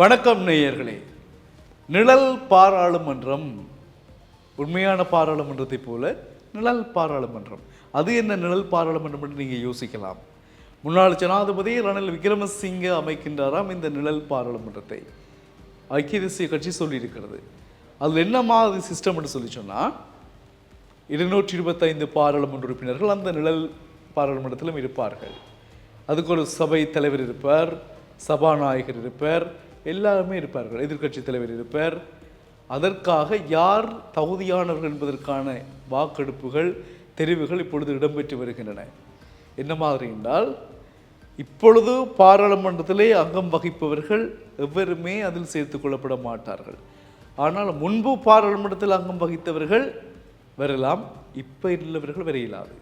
வணக்கம் நேயர்களே. நிழல் பாராளுமன்றம் உண்மையான பாராளுமன்றத்தை போல நிழல் பாராளுமன்றம். அது என்ன நிழல் பாராளுமன்றம் என்று நீங்கள் யோசிக்கலாம். முன்னாள் ஜனாதிபதி ரணில் விக்ரமசிங்க அமைக்கின்றாராம் இந்த நிழல் பாராளுமன்றத்தை. ஐக்கிய தேசிய கட்சி சொல்லியிருக்கிறது. அதில் என்ன மாதிரி சிஸ்டம்னு சொல்லி சொன்னால் இருநூற்றி இருபத்தைந்து பாராளுமன்ற உறுப்பினர்கள் அந்த நிழல் பாராளுமன்றத்திலும் இருப்பார்கள். அதுக்கு ஒரு சபை தலைவர் இருப்பார் சபாநாயகர் இருப்பார் எல்லாருமே இருப்பார்கள். எதிர்க்கட்சி தலைவர் இருப்பார். அதற்காக யார் தகுதியானவர்கள் என்பதற்கான வாக்கெடுப்புகள் தெரிவுகள் இப்பொழுது இடம்பெற்று வருகின்றன. என்ன மாதிரி என்றால் இப்பொழுது பாராளுமன்றத்திலே அங்கம் வகிப்பவர்கள் எவருமே அதில் சேர்த்து கொள்ளப்பட மாட்டார்கள். ஆனால் முன்பு பாராளுமன்றத்தில் அங்கம் வகித்தவர்கள் வரலாம் இப்போ உள்ளவர்கள் வரையிலாது.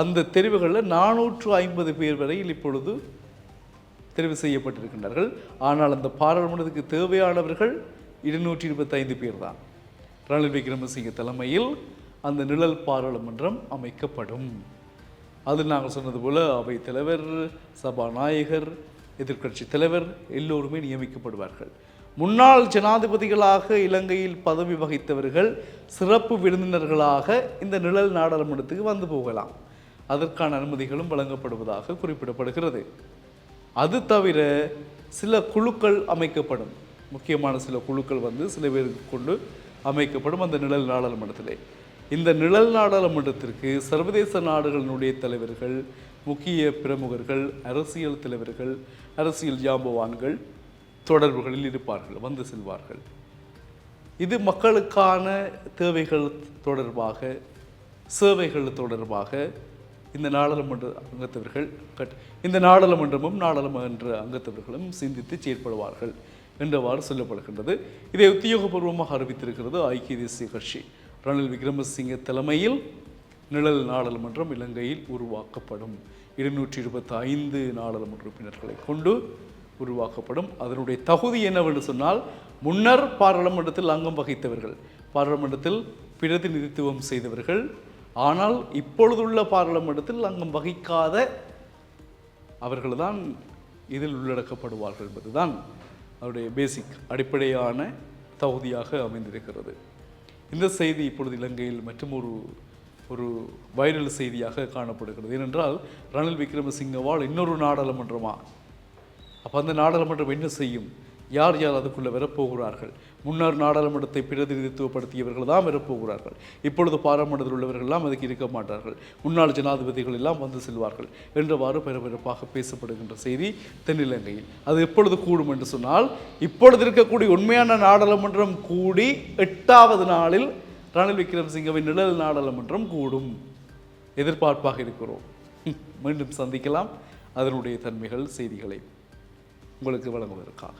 அந்த தெரிவுகளில் நானூற்று ஐம்பது பேர் வரையில் இப்பொழுது தெரிவு செய்யப்பட்டிருக்கின்றார்கள். ஆனால் அந்த பாராளுமன்றத்துக்கு தேவையானவர்கள் இருநூற்றி இருபத்தைந்து பேர் தான் ரணில் விக்ரமசிங்க தலைமையில் அந்த நிழல் பாராளுமன்றம் அமைக்கப்படும். அதில் நாங்கள் சொன்னது போல அவை தலைவர் சபாநாயகர் எதிர்க்கட்சி தலைவர் எல்லோருமே நியமிக்கப்படுவார்கள். முன்னாள் ஜனாதிபதிகளாக இலங்கையில் பதவி வகித்தவர்கள் சிறப்பு விருந்தினர்களாக இந்த நிழல் நாடாளுமன்றத்துக்கு வந்து போகலாம். அதற்கான அனுமதிகளும் வழங்கப்படுவதாக குறிப்பிடப்படுகிறது. அது தவிர சில குழுக்கள் அமைக்கப்படும். முக்கியமான சில குழுக்கள் வந்து சில பேருக்கு கொண்டு அமைக்கப்படும் அந்த நிழல் நாடாளுமன்றத்திலே. இந்த நிழல் நாடாளுமன்றத்திற்கு சர்வதேச நாடுகளினுடைய தலைவர்கள் முக்கிய பிரமுகர்கள் அரசியல் தலைவர்கள் அரசியல் ஜாம்பவான்கள் தொடர்புகளில் இருப்பார்கள் வந்து செல்வார்கள். இது மக்களுக்கான தேவைகள் தொடர்பாக சேவைகள் தொடர்பாக இந்த நாடாளுமன்ற அங்கத்தவர்கள் கட் இந்த நாடாளுமன்றமும் நாடாளுமன்ற அங்கத்தவர்களும் சிந்தித்து செயற்படுவார்கள் என்றவாறு சொல்லப்படுகின்றது. இதை உத்தியோகபூர்வமாக அறிவித்திருக்கிறது ஐக்கிய தேசிய கட்சி. ரணில் விக்ரமசிங்க தலைமையில் நிழல் நாடாளுமன்றம் இலங்கையில் உருவாக்கப்படும். இருநூற்றி இருபத்தி ஐந்து நாடாளுமன்ற உறுப்பினர்களை கொண்டு உருவாக்கப்படும். அதனுடைய தகுதி என்னவென்று சொன்னால் முன்னர் பாராளுமன்றத்தில் அங்கம் வகித்தவர்கள் பாராளுமன்றத்தில் பிரதிநிதித்துவம் செய்தவர்கள் ஆனால் இப்பொழுதுள்ள பாராளுமன்றத்தில் அங்கம் வகிக்காத அவர்கள்தான் இதில் உள்ளடக்கப்படுவார்கள் என்பதுதான் அவருடைய பேசிக் அடிப்படையான தகுதியாக அமைந்திருக்கிறது. இந்த செய்தி இப்பொழுது இலங்கையில் மற்றும் ஒரு ஒரு வைரல் செய்தியாக காணப்படுகிறது. ஏனென்றால் ரணில் விக்ரமசிங்கவால் இன்னொரு நாடாளுமன்றமா? அப்போ அந்த நாடாளுமன்றம் என்ன செய்யும்? யார் யார் அதுக்குள்ளே வரப்போகிறார்கள்? முன்னர் நாடாளுமன்றத்தை பிரதிநிதித்துவப்படுத்தியவர்கள் தான் வரப்போகிறார்கள். இப்பொழுது பாராளுமன்றத்தில் உள்ளவர்கள்லாம் அதுக்கு இருக்க மாட்டார்கள். முன்னாள் ஜனாதிபதிகள் எல்லாம் வந்து செல்வார்கள் என்றவாறு பரபரப்பாக பேசப்படுகின்ற செய்தி தென்னிலங்கையில். அது எப்பொழுது கூடும் என்று சொன்னால் இப்பொழுது இருக்கக்கூடிய உண்மையான நாடாளுமன்றம் கூடி எட்டாவது நாளில் ரணில் விக்ரமசிங்கவின் நிழல் நாடாளுமன்றம் கூடும். எதிர்பார்ப்பாக இருக்கிறோம். மீண்டும் சந்திக்கலாம். அதனுடைய தன்மைகள் செய்திகளை உங்களுக்கு வழங்குவதற்காக.